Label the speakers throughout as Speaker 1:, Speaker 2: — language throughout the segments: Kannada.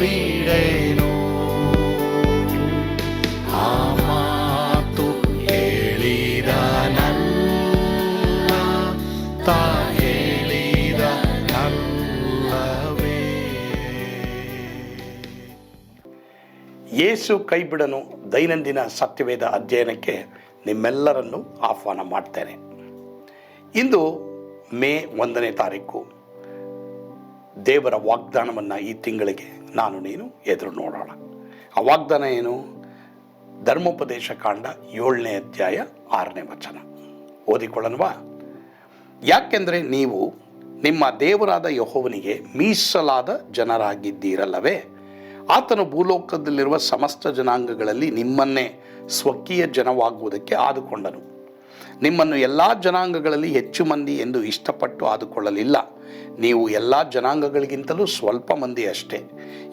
Speaker 1: ಬಿಡೇನು? ಆ ಮಾತು ಹೇಳಿದ ನನ್ನ ತಾ ಹೇಳಿದ
Speaker 2: ಯೇಸು ಕೈಬಿಡನು ದೈನಂದಿನ ಸತ್ಯವೇದ ಅಧ್ಯಯನಕ್ಕೆ ನಿಮ್ಮೆಲ್ಲರನ್ನು ಆಹ್ವಾನ ಮಾಡ್ತೇನೆ. ಇಂದು ಮೇ ಒಂದನೇ ತಾರೀಕು ದೇವರ ವಾಗ್ದಾನವನ್ನು ಈ ತಿಂಗಳಿಗೆ ನಾನು ನೀನು ಎದುರು ನೋಡೋಣ. ಆ ವಾಗ್ದಾನ ಏನು? ಧರ್ಮೋಪದೇಶ ಕಾಂಡ ಏಳನೇ ಅಧ್ಯಾಯ ಆರನೇ ವಚನ. ಓದಿಕೊಳ್ಳನ್ವಾ? ಯಾಕೆಂದರೆ ನೀವು ನಿಮ್ಮ ದೇವರಾದ ಯಹೋವನಿಗೆ ಮೀಸಲಾದ ಜನರಾಗಿದ್ದೀರಲ್ಲವೇ? ಆತನು ಭೂಲೋಕದಲ್ಲಿರುವ ಸಮಸ್ತ ಜನಾಂಗಗಳಲ್ಲಿ ನಿಮ್ಮನ್ನೇ ಸ್ವಕೀಯ ಜನವಾಗುವುದಕ್ಕೆ ಆದುಕೊಂಡನು. ನಿಮ್ಮನ್ನು ಎಲ್ಲ ಜನಾಂಗಗಳಲ್ಲಿ ಹೆಚ್ಚು ಮಂದಿ ಎಂದು ಇಷ್ಟಪಟ್ಟು ಆದುಕೊಳ್ಳಲಿಲ್ಲ. ನೀವು ಎಲ್ಲ ಜನಾಂಗಗಳಿಗಿಂತಲೂ ಸ್ವಲ್ಪ ಮಂದಿ ಅಷ್ಟೇ.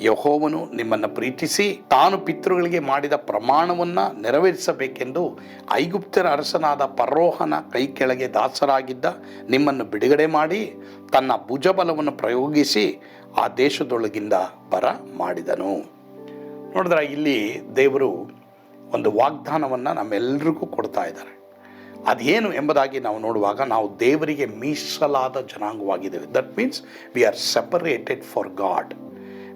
Speaker 2: ಯಹೋವನು ನಿಮ್ಮನ್ನು ಪ್ರೀತಿಸಿ ತಾನು ಪಿತೃಗಳಿಗೆ ಮಾಡಿದ ಪ್ರಮಾಣವನ್ನು ನೆರವೇರಿಸಬೇಕೆಂದು ಐಗುಪ್ತರ ಅರಸನಾದ ಪರೋಹನ ಕೈ ಕೆಳಗೆ ದಾಸರಾಗಿದ್ದ ನಿಮ್ಮನ್ನು ಬಿಡುಗಡೆ ಮಾಡಿ ತನ್ನ ಭುಜಬಲವನ್ನು ಪ್ರಯೋಗಿಸಿ ಆ ದೇಶದೊಳಗಿಂದ ಬರ ಮಾಡಿದನು. ನೋಡಿದ್ರೆ ಇಲ್ಲಿ ದೇವರು ಒಂದು ವಾಗ್ದಾನವನ್ನು ನಮ್ಮೆಲ್ಲರಿಗೂ ಕೊಡ್ತಾ ಇದ್ದಾರೆ. ಅದೇನು ಎಂಬುದಾಗಿ ನಾವು ನೋಡುವಾಗ ನಾವು ದೇವರಿಗೆ ಮೀಸಲಾದ ಜನಾಂಗವಾಗಿದ್ದೇವೆ. That means we are separated for God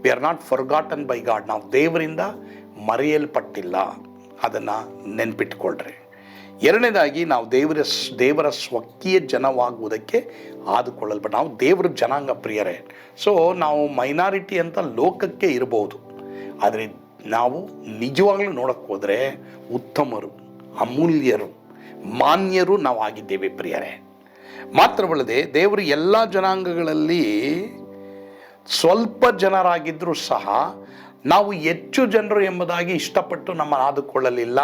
Speaker 2: we are not forgotten by God ನಾವು ದೇವರಿಂದ ಮರೆಯಲ್ಪಟ್ಟಿಲ್ಲ. ಅದನ್ನು ನೆನ್ಪಿಟ್ಕೊಳ್ರಿ. ಎರಡನೇದಾಗಿ ನಾವು ದೇವರ ದೇವರ ಸ್ವಕೀಯ ಜನವಾಗುವುದಕ್ಕೆ ಆದುಕೊಳ್ಳಲ್ಪಟ್ಟು, ನಾವು ದೇವರ ಜನಾಂಗ ಪ್ರಿಯರೇ. ಸೊ ನಾವು ಮೈನಾರಿಟಿ ಅಂತ ಲೋಕಕ್ಕೆ ಇರಬಹುದು ಆದರೆ ನಾವು ನಿಜವಾಗ್ಲೂ ನೋಡಕ್ಕೆ ಹೋದರೆ ಉತ್ತಮರು, ಅಮೂಲ್ಯರು, ಮಾನ್ಯರು ನಾವು ಆಗಿದ್ದೇವೆ ಪ್ರಿಯರೇ. ಮಾತ್ರವಲ್ಲದೆ ದೇವರು ಎಲ್ಲ ಜನಾಂಗಗಳಲ್ಲಿ ಸ್ವಲ್ಪ ಜನರಾಗಿದ್ದರೂ ಸಹ ನಾವು ಹೆಚ್ಚು ಜನರು ಎಂಬುದಾಗಿ ಇಷ್ಟಪಟ್ಟು ನಮ್ಮ ಆದುಕೊಳ್ಳಲಿಲ್ಲ.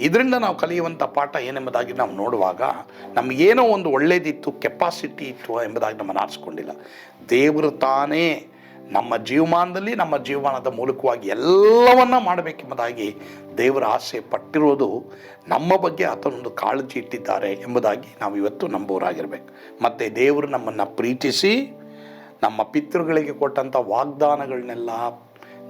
Speaker 2: ಇದರಿಂದ ನಾವು ಕಲಿಯುವಂಥ ಪಾಠ ಏನೆಂಬುದಾಗಿ ನಾವು ನೋಡುವಾಗ ನಮಗೇನೋ ಒಂದು ಒಳ್ಳೇದಿತ್ತು ಕೆಪಾಸಿಟಿ ಇತ್ತು ಎಂಬುದಾಗಿ ನಮ್ಮನ್ನು ಆರಿಸ್ಕೊಂಡಿಲ್ಲ. ದೇವರು ತಾನೇ ನಮ್ಮ ಜೀವಮಾನದಲ್ಲಿ, ನಮ್ಮ ಜೀವಮಾನದ ಮೂಲಕವಾಗಿ ಎಲ್ಲವನ್ನ ಮಾಡಬೇಕೆಂಬುದಾಗಿ ದೇವರ ಆಸೆ ಪಟ್ಟಿರೋದು ನಮ್ಮ ಬಗ್ಗೆ ಆತನೊಂದು ಕಾಳಜಿ ಇಟ್ಟಿದ್ದಾರೆ ಎಂಬುದಾಗಿ ನಾವು ಇವತ್ತು ನಂಬೋರಾಗಿರ್ಬೇಕು ಮತ್ತು ದೇವರು ನಮ್ಮನ್ನು ಪ್ರೀತಿಸಿ ನಮ್ಮ ಪಿತೃಗಳಿಗೆ ಕೊಟ್ಟಂಥ ವಾಗ್ದಾನಗಳನ್ನೆಲ್ಲ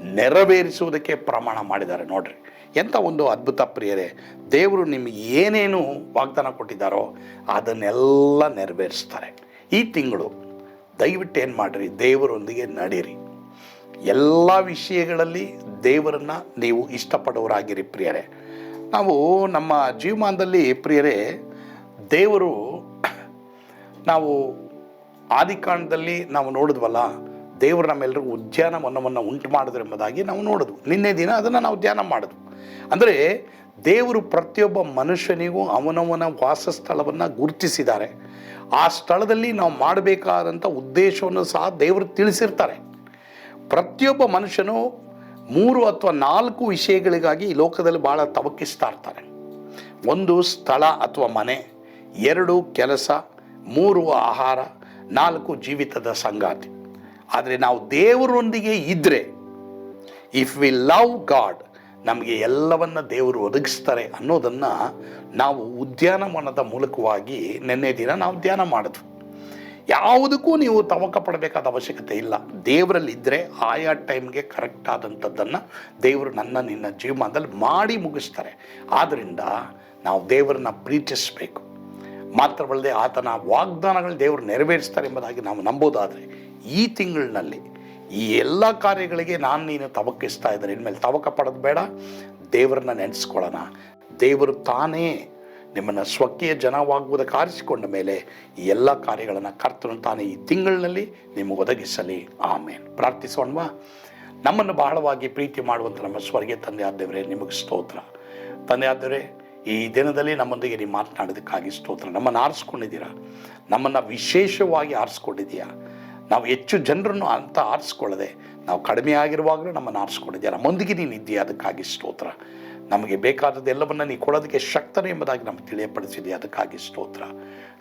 Speaker 2: ನೆರವೇರಿಸುವುದಕ್ಕೆ ಪ್ರಮಾಣ ಮಾಡಿದ್ದಾರೆ ನೋಡ್ರಿ. ಎಂಥ ಒಂದು ಅದ್ಭುತ ಪ್ರಿಯರೇ, ದೇವರು ನಿಮಗೆ ಏನೇನು ವಾಗ್ದಾನ ಕೊಟ್ಟಿದ್ದಾರೋ ಅದನ್ನೆಲ್ಲ ನೆರವೇರಿಸ್ತಾರೆ. ಈ ತಿಂಗಳು ದಯವಿಟ್ಟು ಏನು ಮಾಡಿರಿ, ದೇವರೊಂದಿಗೆ ನಡೀರಿ. ಎಲ್ಲ ವಿಷಯಗಳಲ್ಲಿ ದೇವರನ್ನು ನೀವು ಇಷ್ಟಪಡೋರಾಗಿರಿ ಪ್ರಿಯರೇ. ನಾವು ನಮ್ಮ ಜೀವಮಾನದಲ್ಲಿ ಪ್ರಿಯರೇ, ದೇವರು ನಾವು ಆದಿಕಾಂಡದಲ್ಲಿ ನಾವು ನೋಡಿದ್ವಲ್ಲ, ದೇವರು ನಮ್ಮೆಲ್ಲರಿಗೂ ಉದ್ಯಾನವನವನ್ನು ಉಂಟು ಮಾಡಿದ್ರು ಎಂಬುದಾಗಿ ನಾವು ನೋಡಿದ್ವು ನಿನ್ನೆ ದಿನ ಅದನ್ನು ನಾವು ಧ್ಯಾನ ಮಾಡಿದ್ವು ಅಂದರೆ ದೇವರು ಪ್ರತಿಯೊಬ್ಬ ಮನುಷ್ಯನಿಗೂ ಅವನವನ ವಾಸಸ್ಥಳವನ್ನು ಗುರುತಿಸಿದ್ದಾರೆ. ಆ ಸ್ಥಳದಲ್ಲಿ ನಾವು ಮಾಡಬೇಕಾದಂಥ ಉದ್ದೇಶವನ್ನು ಸಹ ದೇವರು ತಿಳಿಸಿರ್ತಾರೆ. ಪ್ರತಿಯೊಬ್ಬ ಮನುಷ್ಯನು ಮೂರು ಅಥವಾ ನಾಲ್ಕು ವಿಷಯಗಳಿಗಾಗಿ ಈ ಲೋಕದಲ್ಲಿ ಭಾಳ ತವಕಿಸ್ತಾ ಇರ್ತಾರೆ ಒಂದು ಸ್ಥಳ ಅಥವಾ ಮನೆ, ಎರಡು ಕೆಲಸ, ಮೂರು ಆಹಾರ ನಾಲ್ಕು ಜೀವಿತದ ಸಂಗಾತಿ. ಆದರೆ ನಾವು ದೇವರೊಂದಿಗೆ ಇದ್ದರೆ ಇಫ್ ವಿ ಲವ್ ಗಾಡ್ ನಮಗೆ ಎಲ್ಲವನ್ನ ದೇವರು ಒದಗಿಸ್ತಾರೆ ಅನ್ನೋದನ್ನು ನಾವು ಉದ್ಯಾನವನದ ಮೂಲಕವಾಗಿ ನಿನ್ನೆ ದಿನ ನಾವು ಧ್ಯಾನ ಮಾಡಿದ್ವಿ. ಯಾವುದಕ್ಕೂ ನೀವು ತವಕ ಪಡಬೇಕಾದ ಅವಶ್ಯಕತೆ ಇಲ್ಲ. ದೇವರಲ್ಲಿ ಇದ್ದರೆ ಆಯಾ ಟೈಮ್ಗೆ ಕರೆಕ್ಟ್ ಆದಂಥದ್ದನ್ನು ದೇವರು ನನ್ನ ನಿನ್ನ ಜೀವನದಲ್ಲಿ ಮಾಡಿ ಮುಗಿಸ್ತಾರೆ. ಆದ್ದರಿಂದ ನಾವು ದೇವರನ್ನ ಪ್ರೀತಿಸಬೇಕು. ಮಾತ್ರವಲ್ಲದೆ ಆತನ ವಾಗ್ದಾನಗಳು ದೇವರು ನೆರವೇರಿಸ್ತಾರೆ ಎಂಬುದಾಗಿ ನಾವು ನಂಬೋದಾದರೆ ಈ ತಿಂಗಳಿನಲ್ಲಿ ಈ ಎಲ್ಲ ಕಾರ್ಯಗಳಿಗೆ ನಾನು ನೀನು ತವಕಿಸ್ತಾ ಇದ್ದಾರೆ ಇನ್ಮೇಲೆ ತವಕ ಪಡೋದು ಬೇಡ. ದೇವರನ್ನ ನೆನೆಸ್ಕೊಳ್ಳೋಣ. ದೇವರು ತಾನೇ ನಿಮ್ಮನ್ನು ಸ್ವಕೀಯ ಜನವಾಗುವುದಕ್ಕೆ ಆರಿಸಿಕೊಂಡ ಮೇಲೆ ಈ ಎಲ್ಲ ಕಾರ್ಯಗಳನ್ನು ಕರ್ತನು ತಾನೇ ಈ ತಿಂಗಳಿನಲ್ಲಿ ನಿಮಗೆ ಒದಗಿಸಲಿ. ಆಮೇಲೆ ಪ್ರಾರ್ಥಿಸೋಣವಾ? ನಮ್ಮನ್ನು ಬಹಳವಾಗಿ ಪ್ರೀತಿ ಮಾಡುವಂಥ ನಮ್ಮ ಸ್ವರ್ಗೀಯ ತಂದೆ ಆದ್ದೇವರೇ ನಿಮಗೆ ಸ್ತೋತ್ರ. ತಂದೆ ಈ ದಿನದಲ್ಲಿ ನಮ್ಮೊಂದಿಗೆ ನೀವು ಮಾತನಾಡೋದಕ್ಕಾಗಿ ಸ್ತೋತ್ರ. ನಮ್ಮನ್ನು ಆರಿಸ್ಕೊಂಡಿದ್ದೀರಾ? ನಮ್ಮನ್ನು ವಿಶೇಷವಾಗಿ ಆರಿಸ್ಕೊಂಡಿದ್ದೀಯಾ? ನಾವು ಹೆಚ್ಚು ಜನರನ್ನು ಅಂತ ಆರಿಸ್ಕೊಳ್ಳದೆ, ನಾವು ಕಡಿಮೆ ಆಗಿರುವಾಗಲೂ ನಮ್ಮನ್ನು ಆರಿಸ್ಕೊಂಡಿದ್ದೀಯ? ನಮ್ಮೊಂದಿಗೆ ನೀನು ಇದ್ದೀಯ? ಅದಕ್ಕಾಗಿ ಸ್ತೋತ್ರ. ನಮಗೆ ಬೇಕಾದದ್ದು ಎಲ್ಲವನ್ನ ನೀ ಕೊಡೋದಕ್ಕೆ ಶಕ್ತನೇ ಎಂಬುದಾಗಿ ನಮಗೆ ತಿಳಿಯಪಡಿಸಿದೆ. ಅದಕ್ಕಾಗಿ ಸ್ತೋತ್ರ.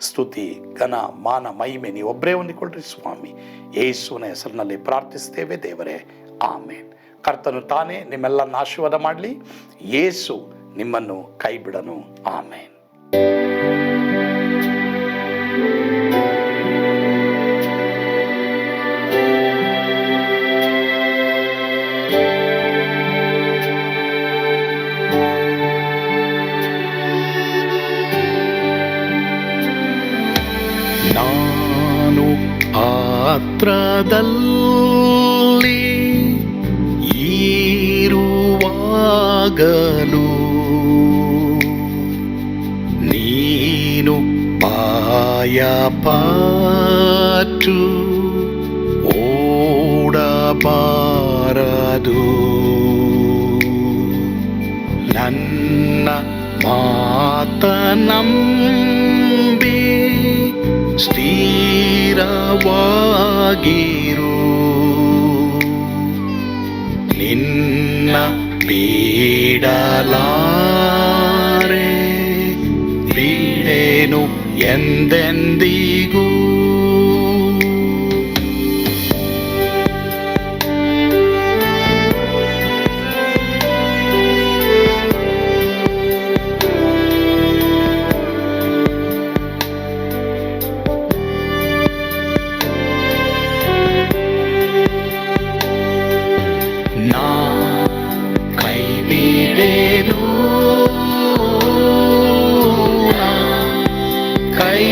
Speaker 2: ಸ್ತುತಿ, ಘನ, ಮಾನ, ಮಹಿಮೆ ನೀ ಒಬ್ಬರೇ ಹೊಂದಿಕೊಳ್ಳ್ರಿ ಸ್ವಾಮಿ. ಯೇಸುವನ ಹೆಸರಿನಲ್ಲಿ ಪ್ರಾರ್ಥಿಸ್ತೇವೆ ದೇವರೇ. ಆಮೇನ್. ಕರ್ತನು ತಾನೇ ನಿಮ್ಮೆಲ್ಲ ಆಶೀರ್ವಾದ ಮಾಡಲಿ. ಯೇಸು ನಿಮ್ಮನ್ನು ಕೈಬಿಡನು.
Speaker 1: ನಾನು ಪಾತ್ರದಲ್ಲಿ ಈರುವಾಗಲು ನೀನು ಪಾಯ ಪಾಟು ಓಡಬಾರದು ನನ್ನ ಮಾತ ನಂಬಿ ಸ್ಥಿರವಾಗಿರು ನಿನ್ನ ಬೀಡಲಾರೆ ಎಂದೆಂದಿಗೂ ಕೈ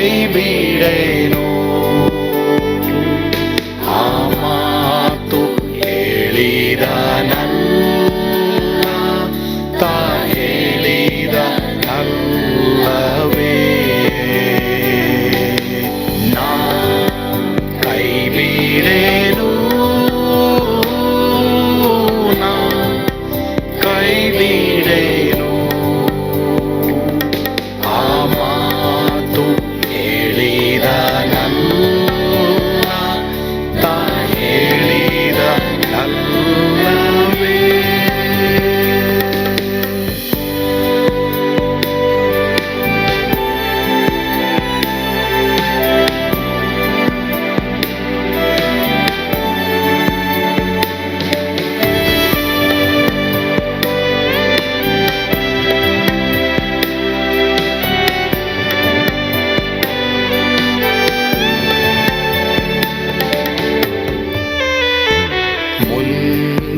Speaker 1: ಕೈ ಬಿಡೇನು ಆ ಮಾತು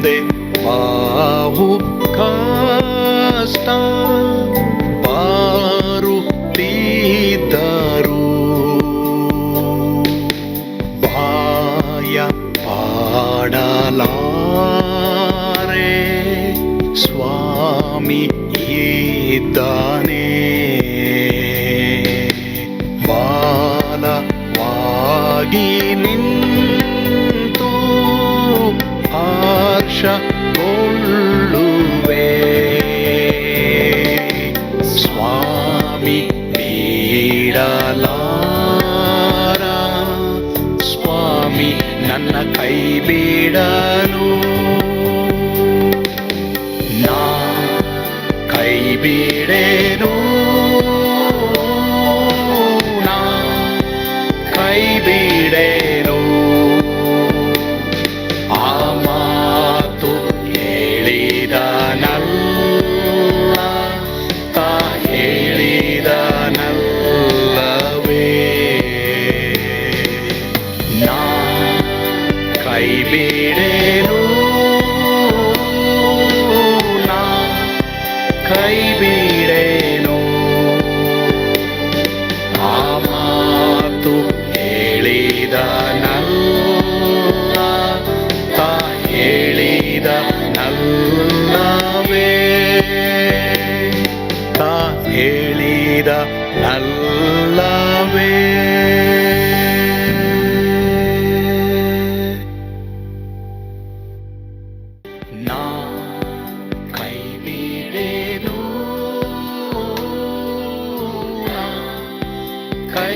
Speaker 1: ಮುಂದೆ ಬಾಹು ಬಾರು ಬಾರುತ್ತಿದ್ದರು ಬಾಯ ಪಾಡಲಾರೆ ಸ್ವಾಮಿ ಇದ್ದಾನೆ. ಬಾಲವಾಗಿ ನಿಂತು ಹರ್ಷಗೊಳ್ಳುವೆ ಸ್ವಾಮಿ ಬೀಡಲಾರ ಸ್ವಾಮಿ ನನ್ನ ಕೈ ಬಿಡಲು ನಾ ಕೈ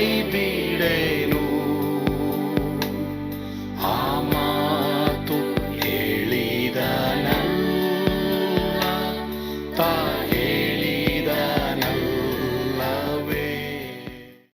Speaker 1: ನಾ ಕೈ ಬಿಡೇನು